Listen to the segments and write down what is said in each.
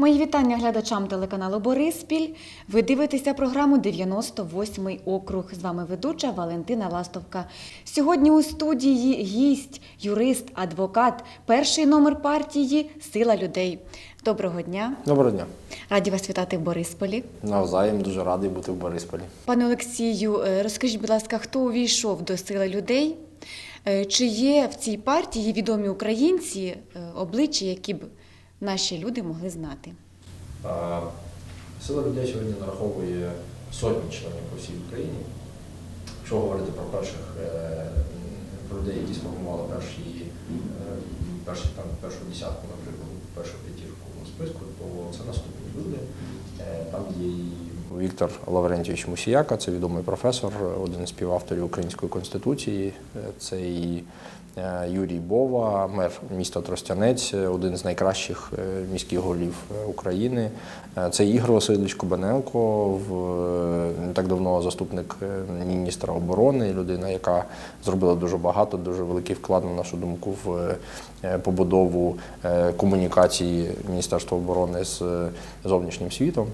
Мої вітання глядачам телеканалу Бориспіль. Ви дивитеся програму «98 округ. З вами ведуча Валентина Ластовка. Сьогодні у студії гість, юрист, адвокат, перший номер партії Сила людей. Доброго дня. Доброго дня. Раді вас вітати в Борисполі. Навзаєм дуже радий бути в Борисполі. Пане Олексію, е, розкажіть, будь ласка, хто увійшов до Сили людей? Е, Чи є в цій партії відомі українці, е, обличчя, які б наші люди могли знати? Сила людей сьогодні нараховує сотні членів по всій Україні. Якщо говорити про перших е, про людей, які сформували перші, е, перші там, першу десятку, наприклад, першу п'ятірку списку, то це наступні люди. Е, Там є і Віктор Лаврентійович Мусіяка, це відомий професор, один з співавторів Української конституції. Е, Це і е, Юрій Бова, мер міста Тростянець, е, один з найкращих міських голів України. Це Ігор Васильович Кубаненко, не так давно заступник міністра оборони, людина, яка зробила дуже багато, дуже великий вклад, на нашу думку, в побудову комунікації Міністерства оборони з зовнішнім світом.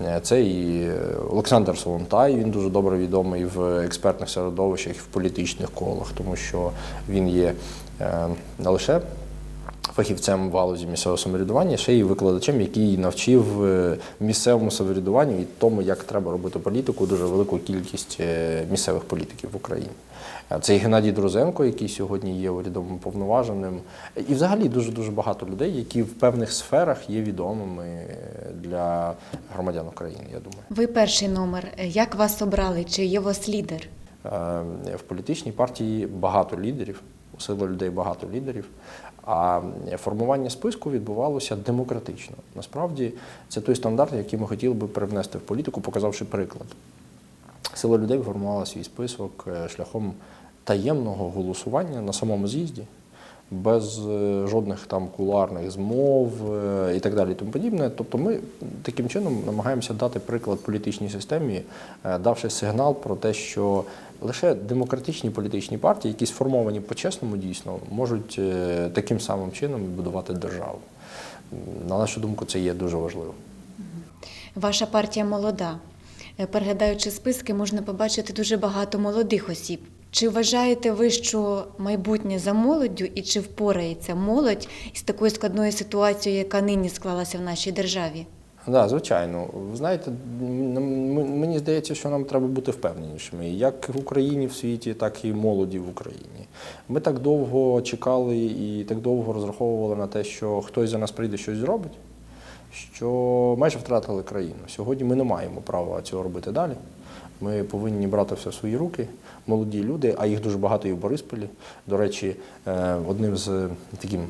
Е, Це і е, Олександр Солонтай, він дуже добре відомий в експертних середовищах і в політичних колах, тому що він є е, не лише фахівцем в галузі місцевого самоврядування, ще й викладачем, який навчив е, місцевому самоврядуванню і тому, як треба робити політику, дуже велику кількість е, місцевих політиків в Україні. Це і Геннадій Друзенко, який сьогодні є урядовим повноваженим, і взагалі дуже дуже багато людей, які в певних сферах є відомими е, для громадян України. Я думаю. Ви перший номер. Як вас обрали? Чи є у вас лідер? В політичній партії багато лідерів, у сили людей багато лідерів. А формування списку відбувалося демократично. Насправді це той стандарт, який ми хотіли би привнести в політику, показавши приклад. Сила людей формувала свій список е, шляхом таємного голосування на самому з'їзді, без е, жодних там кулуарних змов е, і так далі. і Тому подібне. Тобто, ми таким чином намагаємося дати приклад політичній системі, давши сигнал про те, що лише демократичні політичні партії, які сформовані по-чесному дійсно, можуть е, таким самим чином будувати державу. На нашу думку, це є дуже важливо. Ваша партія молода. Е, Переглядаючи списки, можна побачити дуже багато молодих осіб. Чи вважаєте ви, що майбутнє за молоддю і чи впорається молодь із такою складною ситуацією, яка нині склалася в нашій державі? Да, звичайно. Ви знаєте, мені здається, що нам треба бути впевненішими, як в Україні в світі, так і молоді в Україні. Ми так довго чекали і так довго розраховували на те, що хтось за нас прийде щось зробить, що майже втратили країну. Сьогодні ми не маємо права цього робити далі. Ми повинні брати все в свої руки. Молоді люди, а їх дуже багато і в Борисполі. До речі, е, одним з таким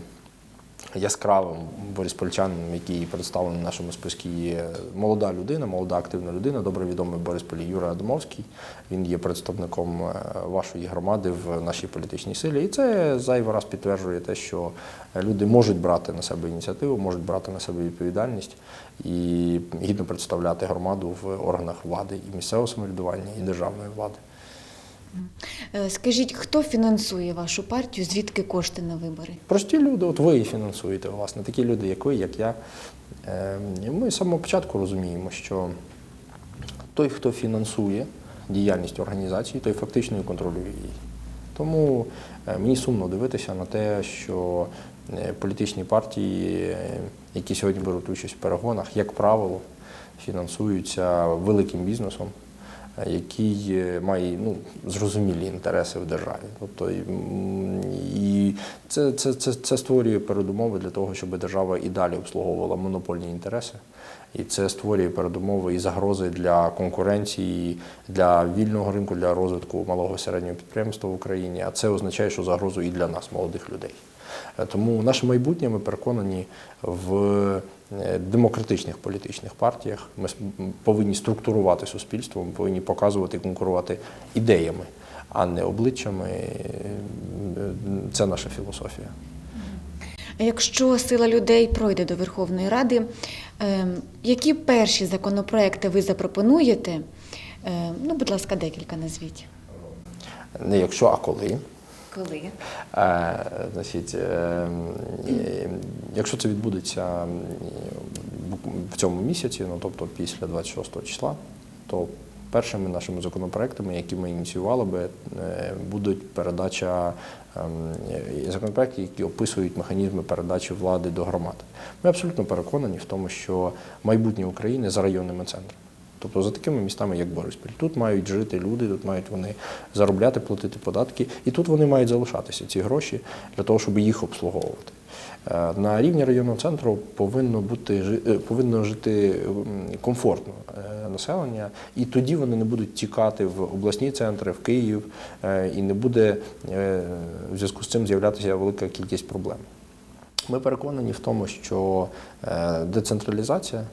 яскравим бориспольчанином, який представлений в нашому списку, є молода людина, молода активна людина, добре відомий Борисполі Юра Адамовський. Він є представником е, вашої громади в нашій політичній силі. І це зайвий раз підтверджує те, що люди можуть брати на себе ініціативу, можуть брати на себе відповідальність і гідно представляти громаду в органах влади і місцевого самоврядування, і державної влади. Е, Скажіть, хто фінансує вашу партію? Звідки кошти на вибори? Прості люди, от ви і фінансуєте, власне, такі люди, як ви, як я. Е, Ми з самого початку розуміємо, що той, хто фінансує діяльність організації, той фактично і контролює її. Тому е, мені сумно дивитися на те, що політичні партії, які сьогодні беруть участь в перегонах, як правило, фінансуються великим бізнесом, який е, має ну, зрозумілі інтереси в державі. Тобто, і, це, це, це, це створює передумови для того, щоб держава і далі обслуговувала монопольні інтереси. І це створює передумови і загрози для конкуренції, для вільного ринку, для розвитку малого і середнього підприємства в Україні. А це означає, що загрозу і для нас, молодих людей. Е, Тому наше майбутнє ми переконані в е, демократичних політичних партіях. Ми повинні структурувати суспільство, ми повинні показувати і конкурувати ідеями, а не обличчями. Е, Це наша філософія. Якщо сила людей пройде до Верховної Ради, е, які перші законопроекти ви запропонуєте? Е, Ну, будь ласка, декілька назвіть. Не якщо, а коли. Коли? Е, значить, е, якщо це відбудеться в цьому місяці, ну тобто після 26 числа, то першими нашими законопроектами, які ми ініціювали би, е, будуть передача ем, законопроекти, які описують механізми передачі влади до громад. Ми абсолютно переконані в тому, що майбутнє України за районними центрами. Тобто за такими містами, як Бориспіль. Тут мають жити люди, тут мають вони заробляти, платити податки, і тут вони мають залишатися ці гроші для того, щоб їх обслуговувати. Е, На рівні районного центру повинно бути е, повинно жити комфортно е, населення, і тоді вони не будуть тікати в обласні центри, в Київ, і не буде в зв'язку з цим з'являтися велика кількість проблем. Ми переконані в тому, що децентралізація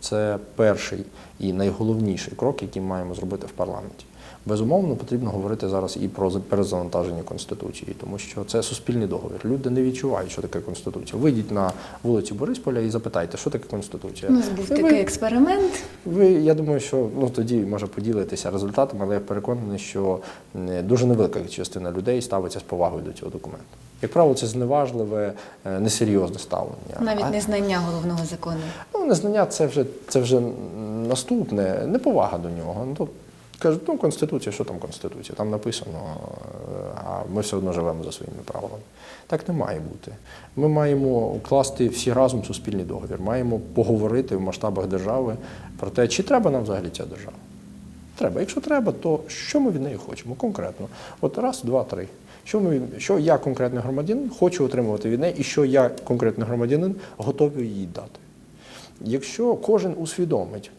це перший і найголовніший крок, який маємо зробити в парламенті. Безумовно, потрібно говорити зараз і про за- перезавантаження конституції, тому що це суспільний договір. Люди не відчувають, що таке конституція. Вийдіть на вулицю Борисполя і запитайте, що таке конституція. У нас був І ви- такий експеримент. ви, я думаю, що ну тоді може поділитися результатами, але я переконаний, що дуже невелика частина людей ставиться з повагою до цього документу. Як правило, це зневажливе, е, несерйозне ставлення. Навіть А- незнання головного закону. Ну, незнання це вже, це вже наступне, неповага до нього. Ну, кажуть, ну, Конституція, що там Конституція? Там написано, е, а ми все одно живемо за своїми правилами. Так не має бути. Ми маємо укласти всі разом суспільний договір, маємо поговорити в масштабах держави про те, чи треба нам взагалі ця держава. Треба. Якщо треба, то що ми від неї хочемо конкретно? От раз, два, три. Що, ми, що я конкретний громадянин хочу отримувати від неї, і що я конкретний громадянин готовий їй дати. Якщо кожен усвідомить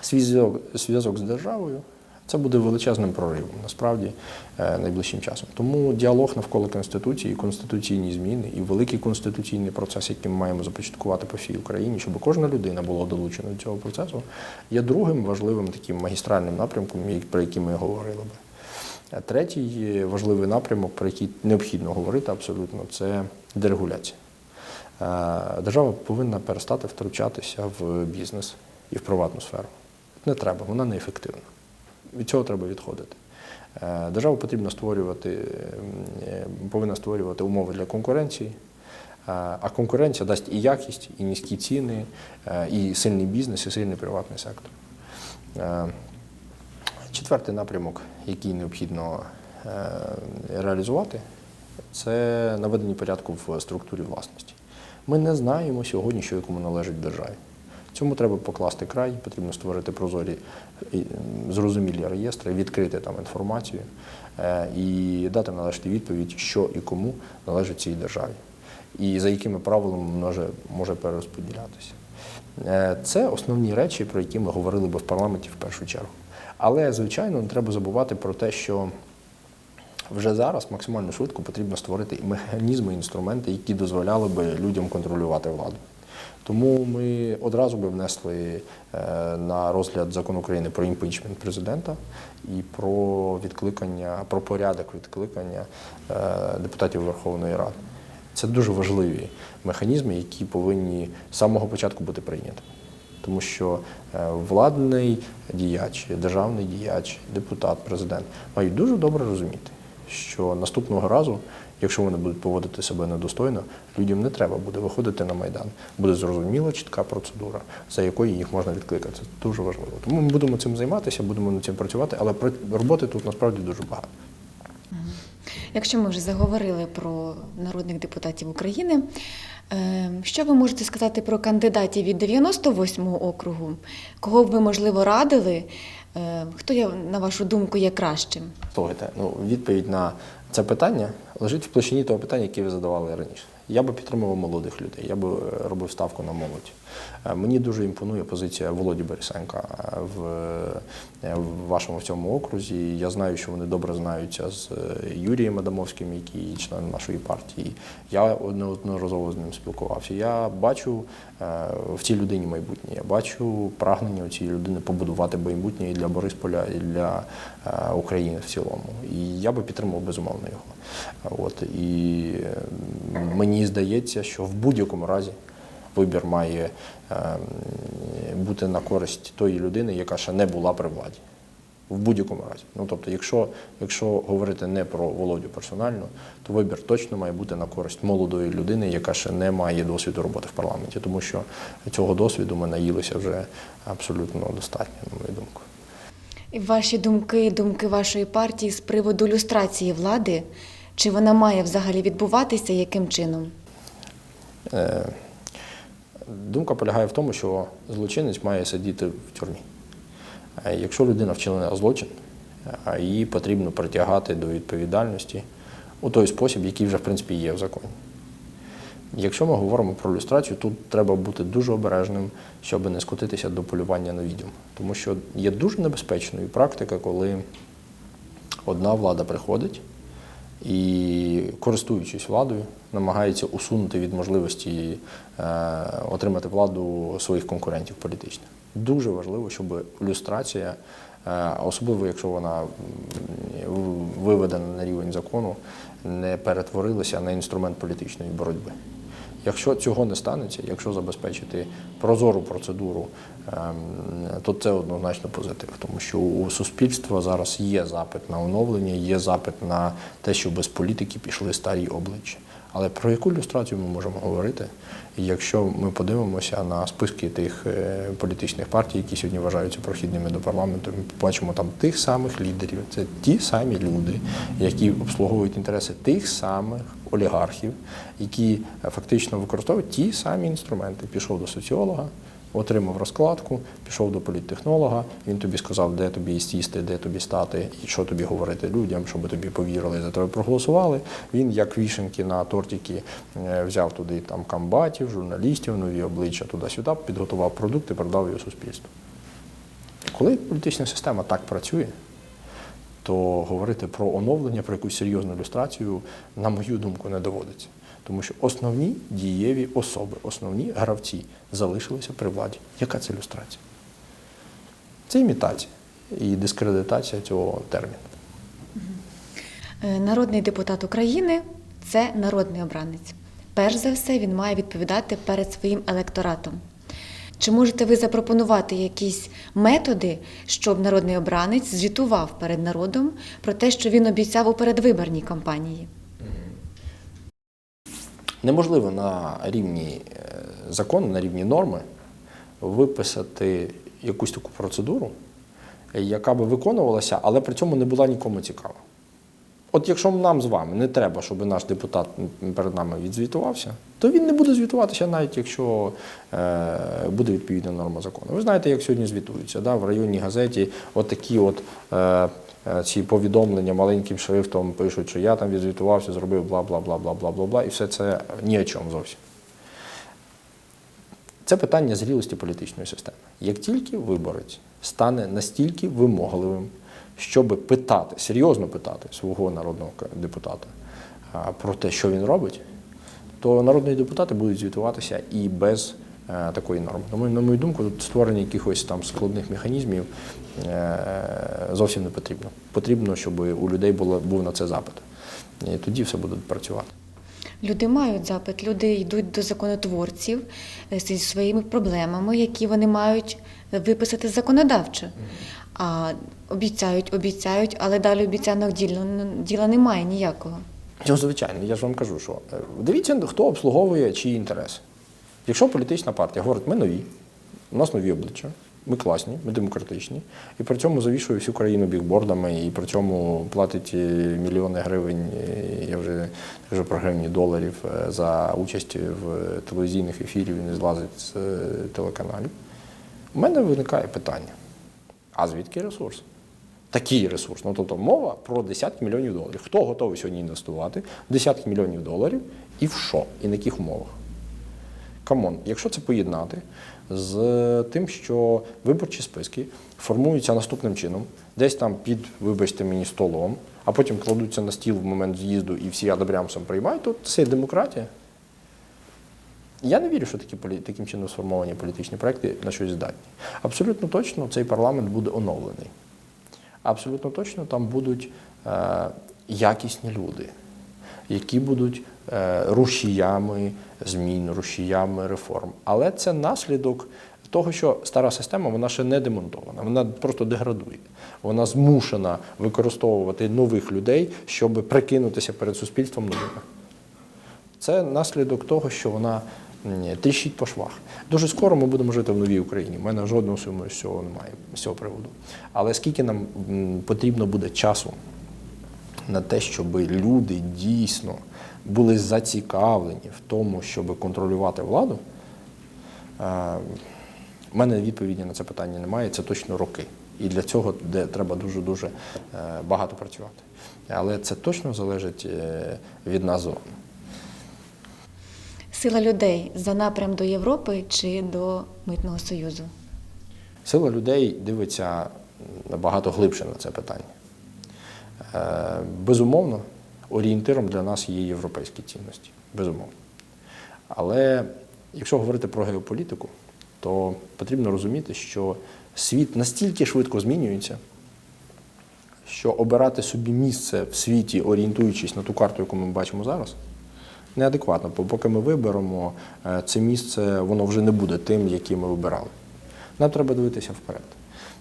свій зв'язок, зв'язок з державою, це буде величезним проривом насправді е, найближчим часом. Тому діалог навколо конституції, конституційні зміни і великий конституційний процес, який ми маємо започаткувати по всій Україні, щоб кожна людина була долучена до цього процесу, є другим важливим таким магістральним напрямком, про який ми говорили би. Третій важливий напрямок, про який необхідно говорити абсолютно, це дерегуляція. Держава повинна перестати втручатися в бізнес і в приватну сферу. Не треба, вона неефективна. Від цього треба відходити. Держава потрібно створювати, повинна створювати умови для конкуренції, а конкуренція дасть і якість, і низькі ціни, і сильний бізнес, і сильний приватний сектор. Четвертий напрямок, який необхідно е, реалізувати, це наведення порядку в структурі власності. Ми не знаємо сьогодні, що якому належить державі. Цьому треба покласти край, потрібно створити прозорі зрозумілі реєстри, відкрити там інформацію е, і дати належати відповідь, що і кому належить цій державі, і за якими правилами може, може перерозподілятися. Е, Це основні речі, про які ми говорили би в парламенті в першу чергу. Але, звичайно, не треба забувати про те, що вже зараз максимально швидко потрібно створити механізми, інструменти, які дозволяли би людям контролювати владу. Тому ми одразу би внесли е, на розгляд закон України про імпічмент президента і про відкликання, про порядок відкликання е, депутатів Верховної Ради. Це дуже важливі механізми, які повинні з самого початку бути прийняті. Тому що е, владний діяч, державний діяч, депутат, президент мають дуже добре розуміти, що наступного разу, якщо вони будуть поводити себе недостойно, людям не треба буде виходити на майдан. Буде зрозуміла чітка процедура, за якою їх можна відкликати. Це дуже важливо. Тому ми будемо цим займатися, будемо над цим працювати, але роботи тут насправді дуже багато. Якщо ми вже заговорили про народних депутатів України, що ви можете сказати про кандидатів від 98-го округу? Кого б ви, можливо, радили? Е, Хто, є, на вашу думку, є кращим? Слухайте, ну відповідь на це питання лежить в площині того питання, яке ви задавали раніше. Я би підтримував молодих людей, я би е, робив ставку на молодь. Е, Мені дуже імпонує позиція Володі Борисенка е, в, е, в вашому в цьому окрузі. Я знаю, що вони добре знаються з Юрієм Адамовським, який є членом нашої партії. Я неодноразово з ним спілкувався. Я бачу в цій людині майбутнє. Я бачу прагнення цієї людини побудувати майбутнє і для Борисполя, і для України в цілому. І я би підтримав безумовно його. От і мені здається, що в будь-якому разі вибір має е, бути на користь тої людини, яка ще не була при владі. в будь-якому разі. Ну тобто, якщо, якщо говорити не про Володю персонально, то вибір точно має бути на користь молодої людини, яка ще не має досвіду роботи в парламенті, тому що цього досвіду ми наїлися вже абсолютно достатньо, на мою думку. І ваші думки, думки вашої партії з приводу люстрації влади, чи вона має взагалі відбуватися, яким чином? Е, Думка полягає в тому, що злочинець має сидіти в тюрмі. Е, Якщо людина вчинила злочин, е, її потрібно притягати до відповідальності у той спосіб, який вже в принципі є в законі. Якщо ми говоримо про люстрацію, тут треба бути дуже обережним, щоб не скотитися до полювання на відьом. Тому що є дуже небезпечною практика, коли одна влада приходить і, користуючись владою, намагається усунути від можливості е, отримати владу своїх конкурентів політичних. Дуже важливо, щоб люстрація, е, особливо якщо вона виведена на рівень закону, не перетворилася на інструмент політичної боротьби. Якщо цього не станеться, якщо забезпечити прозору процедуру, ем, то це однозначно позитив, тому що у суспільства зараз є запит на оновлення, є запит на те, що без політики пішли старі обличчя. Але про яку ілюстрацію ми можемо говорити, якщо ми подивимося на списки тих е, політичних партій, які сьогодні вважаються прохідними до парламенту, ми побачимо там тих самих лідерів. Це ті самі люди, які обслуговують інтереси тих самих олігархів, які е, фактично використовують ті самі інструменти. Пішов до соціолога, отримав розкладку, пішов до політтехнолога, він тобі сказав, де тобі сісти, де тобі стати, і що тобі говорити людям, щоб тобі повірили, за тебе проголосували. Він, як вішенки на тортики, е, взяв туди там камбатів, журналістів, нові обличчя туди-сюди, підготував продукт і продав його суспільству. Коли політична система так працює, то говорити про оновлення, про якусь серйозну ілюстрацію, на мою думку, не доводиться. Тому що основні дієві особи, основні гравці залишилися при владі. Яка це ілюстрація? Це імітація і дискредитація цього терміну. Е, Народний депутат України це народний обранець. Перш за все, він має відповідати перед своїм електоратом. Чи можете ви запропонувати якісь методи, щоб народний обранець звітував перед народом про те, що він обіцяв у передвиборній кампанії? Неможливо на рівні е, закону, на рівні норми виписати якусь таку процедуру, яка би виконувалася, але при цьому не була нікому цікава. От якщо нам з вами не треба, щоб наш депутат перед нами відзвітувався, то він не буде звітуватися, навіть якщо е, буде відповідна норма закону. Ви знаєте, як сьогодні звітуються. Да? В районній газеті от от е, е, ці повідомлення маленьким шрифтом пишуть, що я там відзвітувався, зробив бла бла бла бла бла бла бла, і все це ні о чому зовсім. Це питання зрілості політичної системи. Як тільки виборець стане настільки вимогливим, щоб питати, серйозно питати свого народного депутата про те, що він робить, то народні депутати будуть звітуватися і без е, такої норми. Тому, на мою думку, тут створення якихось там складних механізмів е, зовсім не потрібно. Потрібно, щоб у людей було, був на це запит. І тоді все буде працювати. Люди мають запит, люди йдуть до законотворців е, зі своїми проблемами, які вони мають виписати законодавчо. А обіцяють, обіцяють, але далі обіцянок діла, діла немає ніякого. Ну, звичайно, я ж вам кажу, що е, дивіться, хто обслуговує чиї інтереси. Якщо політична партія говорить, ми нові, у нас нові обличчя, ми класні, ми демократичні, і при цьому завішує всю країну бікбордами, і при цьому платить е, мільйони гривень, е, я вже кажу про гривні доларів е, за участь в телевізійних ефірів і не злазить з телеканалів. У мене виникає питання: а звідки ресурс? Такий ресурс. Ну, тобто мова про десятки мільйонів доларів. Хто готовий сьогодні інвестувати десятки мільйонів доларів і в що? І на яких умовах? Камон, якщо це поєднати з тим, що виборчі списки формуються наступним чином, десь там під, вибачте мені, столом, а потім кладуться на стіл в момент з'їзду і всі адобрямсом приймають, то це демократія. Я не вірю, що такі таким чином сформовані політичні проекти на щось здатні. Абсолютно точно цей парламент буде оновлений. Абсолютно точно там будуть е, якісні люди, які будуть е, рушіями змін, рушіями реформ. Але це наслідок того, що стара система вона ще не демонтована, вона просто деградує. Вона змушена використовувати нових людей, щоб прикинутися перед суспільством новими. Це наслідок того, що вона тріщить по швах. Дуже скоро ми будемо жити в новій Україні. У мене жодного сумніву з цього немає з цього приводу. Але скільки нам потрібно буде часу на те, щоб люди дійсно були зацікавлені в тому, щоб контролювати владу, е, у мене відповіді на це питання немає. Це точно роки. І для цього де треба дуже-дуже е, багато працювати. Але це точно залежить е, від нас з. Сила людей за напрям до Європи чи до Митного Союзу? Сила людей дивиться набагато глибше на це питання. Е, Безумовно, орієнтиром для нас є європейські цінності. Безумовно. Але якщо говорити про геополітику, то потрібно розуміти, що світ настільки швидко змінюється, що обирати собі місце в світі, орієнтуючись на ту карту, яку ми бачимо зараз, неадекватно. Бо поки ми виберемо е, це місце, воно вже не буде тим, яке ми вибирали. Нам треба дивитися вперед.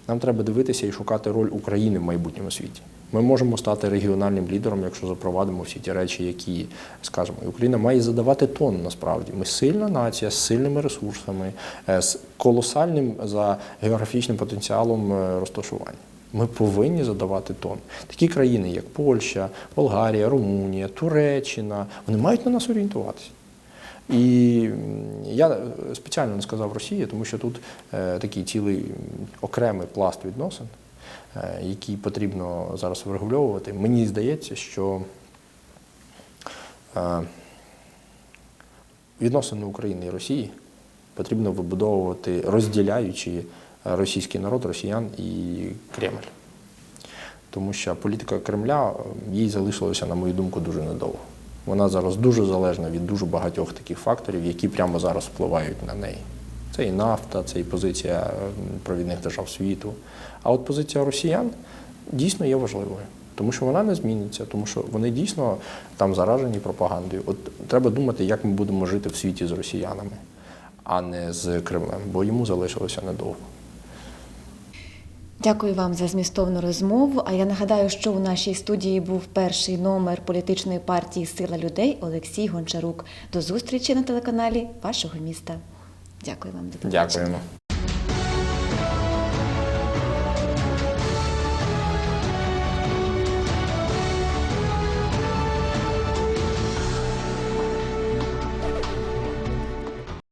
Нам треба дивитися і шукати роль України в майбутньому світі. Ми можемо стати регіональним лідером, якщо запровадимо всі ті речі, які скажемо. І Україна має задавати тон насправді. Ми сильна нація з сильними ресурсами, е, з колосальним за географічним потенціалом е, розташування. Ми повинні задавати тон. Такі країни, як Польща, Болгарія, Румунія, Туреччина, вони мають на нас орієнтуватися. І я е, спеціально не сказав Росія, тому що тут е, такий цілий окремий пласт відносин, е, який потрібно зараз врегульовувати. Мені здається, що відносини України і Росії потрібно вибудовувати, розділяючи російський народ, росіян і Кремль. Тому що політика Кремля їй залишилося, на мою думку, дуже недовго. Вона зараз дуже залежна від дуже багатьох таких факторів, які прямо зараз впливають на неї. Це і нафта, це і позиція е, провідних держав світу. А от позиція росіян дійсно є важливою, тому що вона не зміниться, тому що вони дійсно там заражені пропагандою. От треба думати, як ми будемо жити в світі з росіянами, а не з Кремлем, бо йому залишилося недовго. Дякую вам за змістовну розмову. А я нагадаю, що у нашій студії був перший номер політичної партії Сила людей Олексій Гончарук. До зустрічі на телеканалі вашого міста. Дякую вам. До побачення. Дякуємо.